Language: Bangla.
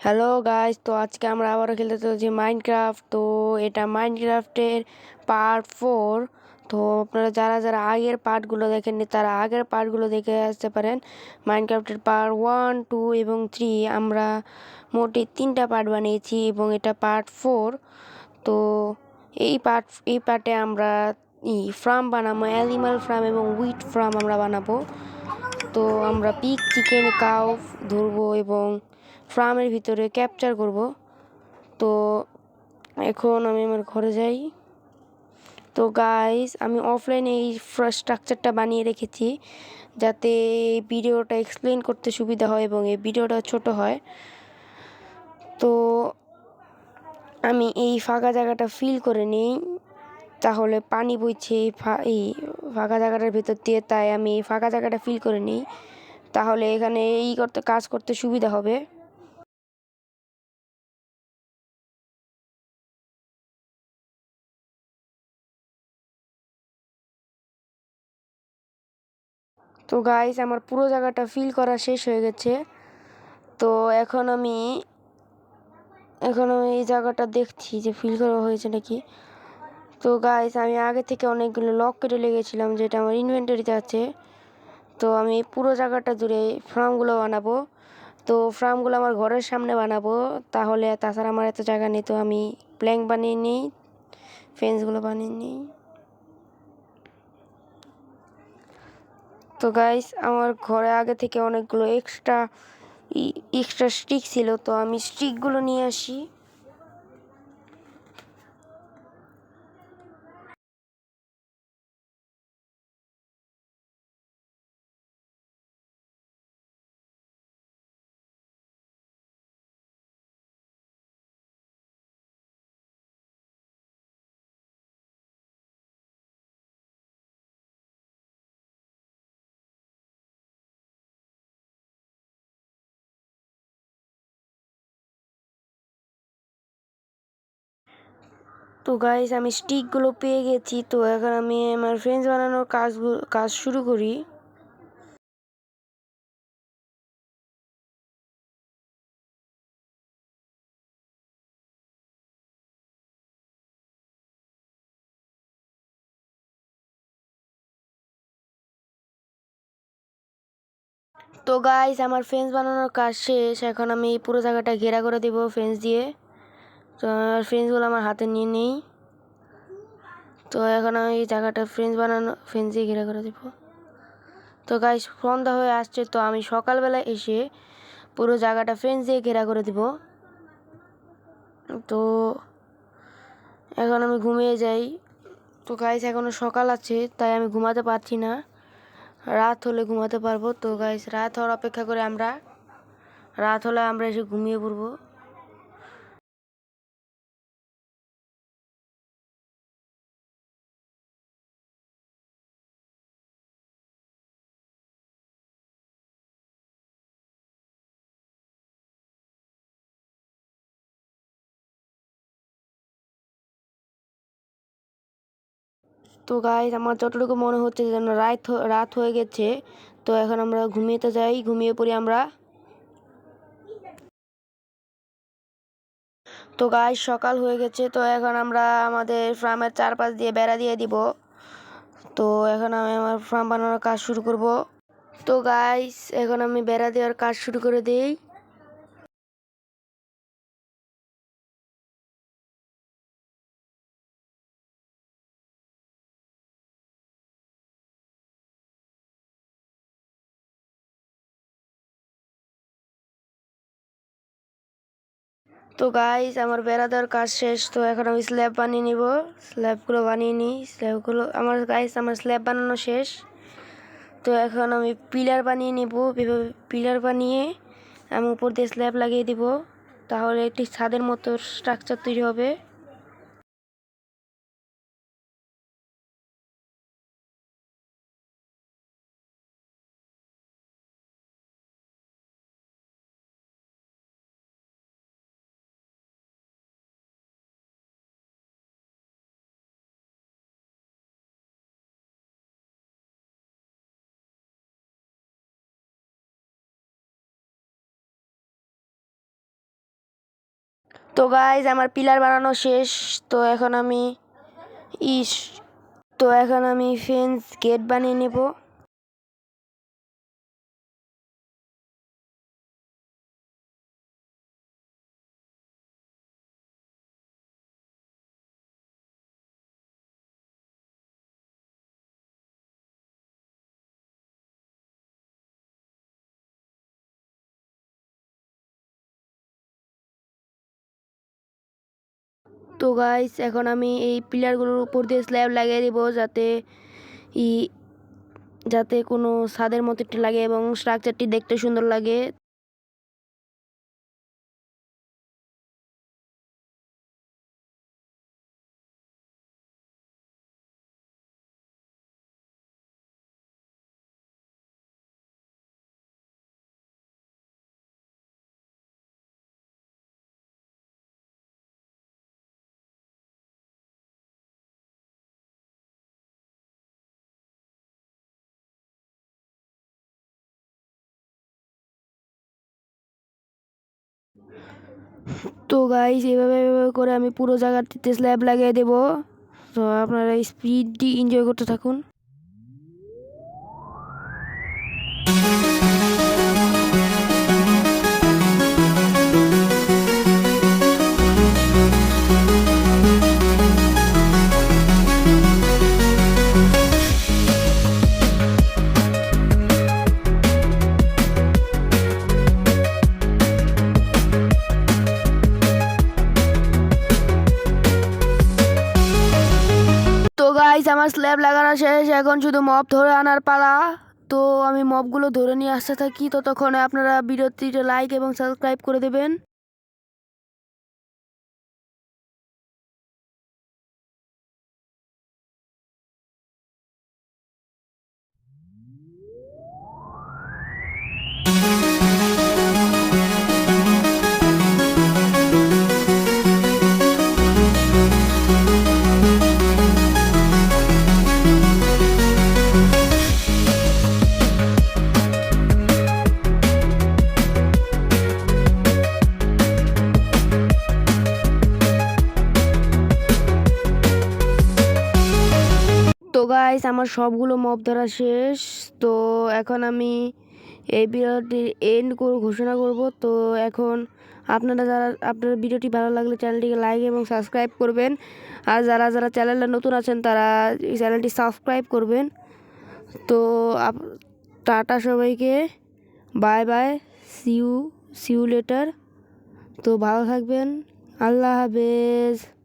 হ্যালো গাইস তো আজকে আমরা আবারও খেলতে চলেছি মাইনক্রাফট তো এটা মাইনক্রাফটের পার্ট ফোর তো আপনারা যারা যারা আগের পার্টগুলো দেখেননি, তারা আগের পার্টগুলো দেখে আসতে পারেন। মাইনক্রাফটের পার্ট ওয়ান টু এবং থ্রি আমরা মোটে তিনটা পার্ট বানিয়েছি এবং এটা পার্ট ফোর তো এই পার্ট এই পার্টে আমরা ই ফার্ম বানাবো অ্যানিমাল ফার্ম এবং উইট ফার্ম আমরা বানাবো। তো আমরা পিক চিকেন কাউ ধরবো এবং ফার্মের ভিতরে ক্যাপচার করব। তো এখন আমি আমার ঘরে যাই। তো গাইস আমি অফলাইনে এই স্ট্রাকচারটা বানিয়ে রেখেছি যাতে এই ভিডিওটা এক্সপ্লেন করতে সুবিধা হয় এবং এই ভিডিওটা ছোট হয়। তো আমি এই ফাঁকা জায়গাটা ফিল করে নিই। তাহলে পানি বইছে এই ফাঁকা জায়গাটার ভিতর দিয়ে, তাই আমি এই ফাঁকা জায়গাটা ফিল করে নিই। তাহলে এখানে এই করতে, কাজ করতে সুবিধা হবে। তো গাইস আমার পুরো জায়গাটা ফিল করা শেষ হয়ে গেছে। তো এখন আমি এখন আমি এই জায়গাটা দেখছি যে ফিল করা হয়েছে নাকি। তো গাইস আমি আগে থেকে অনেকগুলো লক কেটে লেগেছিলাম যেটা আমার ইনভেন্টারিতে আছে। তো আমি পুরো জায়গাটা জুড়ে ফার্মগুলো বানাবো। তো ফার্মগুলো আমার ঘরের সামনে বানাবো, তাহলে তাছাড়া আমার এত জায়গা নেই, তো আমি প্ল্যাঙ্ক বানিয়ে নিই ফেন্সগুলো বানিয়ে নিই। তো গাইস আমার ঘরে আগে থেকে অনেকগুলো এক্সট্রা এক্সট্রা স্টিক ছিল, তো আমি স্টিকগুলো নিয়ে আসি। তো গাইস আমি স্টিকগুলো পেয়ে গেছি। তো এখন আমি আমার ফ্রেন্ডস বানানোর কাজ কাজ শুরু করি। তো গাইস আমার ফেন্স বানানোর কাজ শেষ। এখন আমি পুরো জায়গাটা ঘেরা করে দেবো ফেন্স দিয়ে। তো আমার আমার হাতে নিয়ে নেই। তো এখন আমি এই জায়গাটা ফ্রেন্স বানানো ফ্রেন্স দিয়ে ঘেরা করে দেবো। তো গাইস সন্ধ্যা হয়ে আসছে, তো আমি সকালবেলা এসে পুরো জায়গাটা ফ্রেন্স দিয়ে ঘেরা করে দিব। তো এখন আমি ঘুমিয়ে যাই। তো গাইস এখনও সকাল আছে, তাই আমি ঘুমাতে পারছি না। রাত হলে ঘুমাতে পারব। তো গাইস রাত হওয়ার অপেক্ষা করে আমরা, রাত হলে আমরা এসে ঘুমিয়ে পড়ব। তো গাইজ আমার যতটুকু মনে হচ্ছে যেন রাত রাত হয়ে গেছে, তো এখন আমরা ঘুমিয়েতে যাই, ঘুমিয়ে পড়ি আমরা। তো গাইজ সকাল হয়ে গেছে, তো এখন আমরা আমাদের ফার্মের চারপাশ দিয়ে বেড়া দিয়ে দিব। তো এখন আমি আমার ফার্ম বানানোর কাজ শুরু করব। তো গাইজ এখন আমি বেড়া দেওয়ার কাজ শুরু করে দিই। তো গাইস আমার বেড়া দেওয়ার কাজ শেষ, তো এখন আমি স্ল্যাব বানিয়ে নিব। স্ল্যাবগুলো বানিয়ে নিই। স্ল্যাবগুলো আমার গাইস আমার স্ল্যাব বানানো শেষ। তো এখন আমি পিলার বানিয়ে নিব। পিলার বানিয়ে আমি উপর দিয়ে স্ল্যাব লাগিয়ে দিব। তাহলে একটি ছাদের মতো স্ট্রাকচার তৈরি হবে। তো গাইজ আমার পিলার বানানো শেষ। তো এখন আমি ইস, তো এখন আমি ফেন্স গেট বানিয়ে নেব। তো গাইস এখন আমি এই পিলারগুলোর উপর দিয়ে স্ল্যাব লাগিয়ে দেবো যাতে ই, যাতে কোনো ছাদের মতো একটু লাগে এবং স্ট্রাকচারটি দেখতে সুন্দর লাগে। তো গাইস এভাবে এভাবে করে আমি পুরো জায়গাটিতে স্ল্যাব লাগিয়ে দেবো। তো আপনারা স্পিডটি এনজয় করতে থাকুন। গাইস আমার স্ল্যাব লাগানো শেষ। এখন শুধু মপ ধরে আনার পালা। তো আমি মপগুলো ধরে নিয়ে আসতে থাকি। ততক্ষণে আপনারা ভিডিওটিতে লাইক এবং সাবস্ক্রাইব করে দেবেন। তো গাইস আমার সবগুলো মপ ধরা শেষ। তো এখন আমি এই ভিডিওটি এন্ড করে, ঘোষণা করব। তো এখন আপনারা যারা, আপনার ভিডিওটি ভালো লাগলে চ্যানেলটিকে লাইক এবং সাবস্ক্রাইব করবেন। আর যারা যারা চ্যানেলটা নতুন আছেন, তারা এই চ্যানেলটি সাবস্ক্রাইব করবেন। তো আপ- টাটা সবাইকে। Bye bye see you see you later তো ভালো থাকবেন। আল্লাহ হাফেজ।